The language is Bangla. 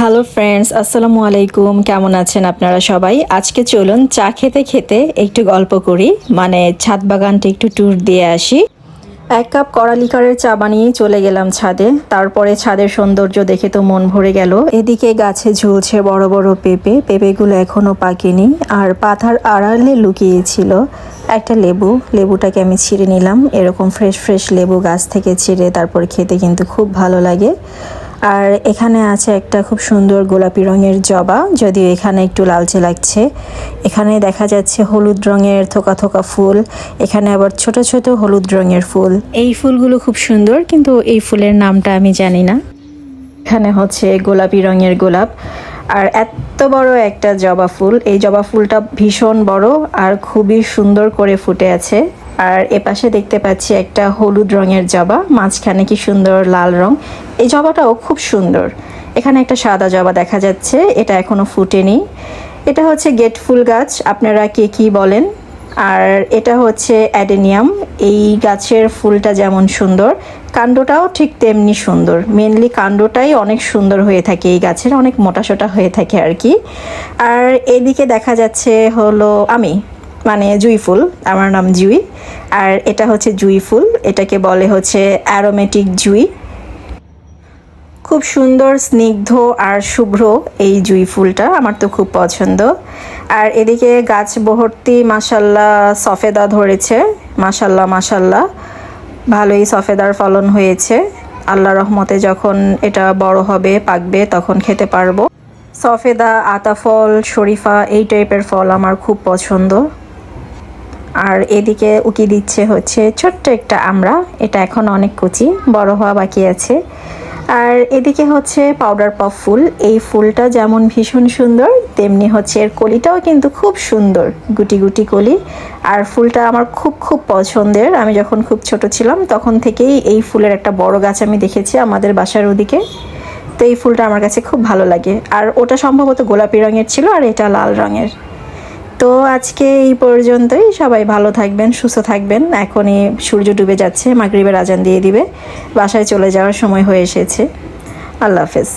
হ্যালো ফ্রেন্ডস আসসালামু আলাইকুম কেমন আছেন আপনারা সবাই? আজকে চলুন চা খেতে খেতে একটু গল্প করি। মানে ছাদ বাগানটা একটু ট্যুর দিয়ে আসি। এক কাপ কড়ালিকারের চা বানিয়েই চলে গেলাম ছাদে। তারপরে ছাদের সৌন্দর্য দেখে তো মন ভরে গেল। এদিকে গাছে ঝুলছে বড় বড় পেঁপে। পেঁপেগুলো এখনও পাকেনি। আর পাথার আড়ালে লুকিয়েছিল একটা লেবু। লেবুটাকে আমি ছিঁড়ে নিলাম। এরকম ফ্রেশ ফ্রেশ লেবু গাছ থেকে ছিঁড়ে তারপর খেতে কিন্তু খুব ভালো লাগে। আর এখানে আছে একটা খুব সুন্দর গোলাপি রঙের জবা, যদিও এখানে একটু লালচে লাগছে। এখানে দেখা যাচ্ছে হলুদ রঙের থোকা থোকা ফুল, এখানে আবার ছোট ছোট হলুদ রঙের ফুল। এই ফুলগুলো খুব সুন্দর, কিন্তু এই ফুলের নামটা আমি জানি না। এখানে হচ্ছে গোলাপি রঙের গোলাপ, আর এত বড় একটা জবা ফুল। এই জবা ফুলটা ভীষণ বড় আর খুবই সুন্দর করে ফুটে আছে। আর এপাশে দেখতে পাচ্ছি একটা হলুদ রঙের জবা, মাঝখানে কি সুন্দর লাল রং। এই জবাটাও খুব সুন্দর। এখানে একটা সাদা জবা দেখা যাচ্ছে, এটা এখনও ফুটেনি। এটা হচ্ছে গেট ফুল গাছ, আপনারা কে কি বলেন? আর এটা হচ্ছে অ্যাডেনিয়াম, এই গাছের ফুলটা যেমন সুন্দর, কাণ্ডটাও ঠিক তেমনি সুন্দর। মেনলি কাণ্ডটাই অনেক সুন্দর হয়ে থাকে এই গাছের, অনেক মোটাসোটা হয়ে থাকে আর কি। আর এদিকে দেখা যাচ্ছে হলো আমি। মানে জুই ফুল, আমার নাম জুই। আর এটা হচ্ছে জুই ফুল, এটাকে বলে হচ্ছে অ্যারোমেটিক জুই। খুব সুন্দর, স্নিগ্ধ আর শুভ্র এই জুই ফুলটা, আমার তো খুব পছন্দ। আর এদিকে গাছ ভর্তি মাসাল্লাহ সফেদা ধরেছে। মাসাল্লাহ মাসাল্লাহ ভালোই সফেদার ফলন হয়েছে। আল্লাহ রহমতে যখন এটা বড় হবে, পাকবে, তখন খেতে পারব। সফেদা, আতা ফল, শরীফা, এই টাইপের ফল আমার খুব পছন্দ। আর এদিকে উকি দিচ্ছে হচ্ছে ছোট্ট একটা আমরা। এটা এখন অনেক কুচি, বড় হওয়া বাকি আছে। আর এদিকে হচ্ছে পাউডার পপ ফুল। এই ফুলটা যেমন ভীষণ সুন্দর, তেমনি হচ্ছে এর কলিটাও কিন্তু খুব সুন্দর, গুটি গুটি কলি। আর ফুলটা আমার খুব খুব পছন্দের। আমি যখন খুব ছোট ছিলাম, তখন থেকেই এই ফুলের একটা বড় গাছ আমি দেখেছি আমাদের বাসার ওদিকে। তো এই ফুলটা আমার কাছে খুব ভালো লাগে। আর ওটা সম্ভবত গোলাপি রঙের ছিল, আর এটা লাল রঙের। তো আজকে এই পর্যন্তই। সবাই ভালো থাকবেন, সুস্থ থাকবেন। এখনই সূর্য ডুবে যাচ্ছে, মাগরিবের আজান দিয়ে দিবে। বাসায় চলে যাওয়ার সময় হয়ে এসেছে। আল্লাহ হাফেজ।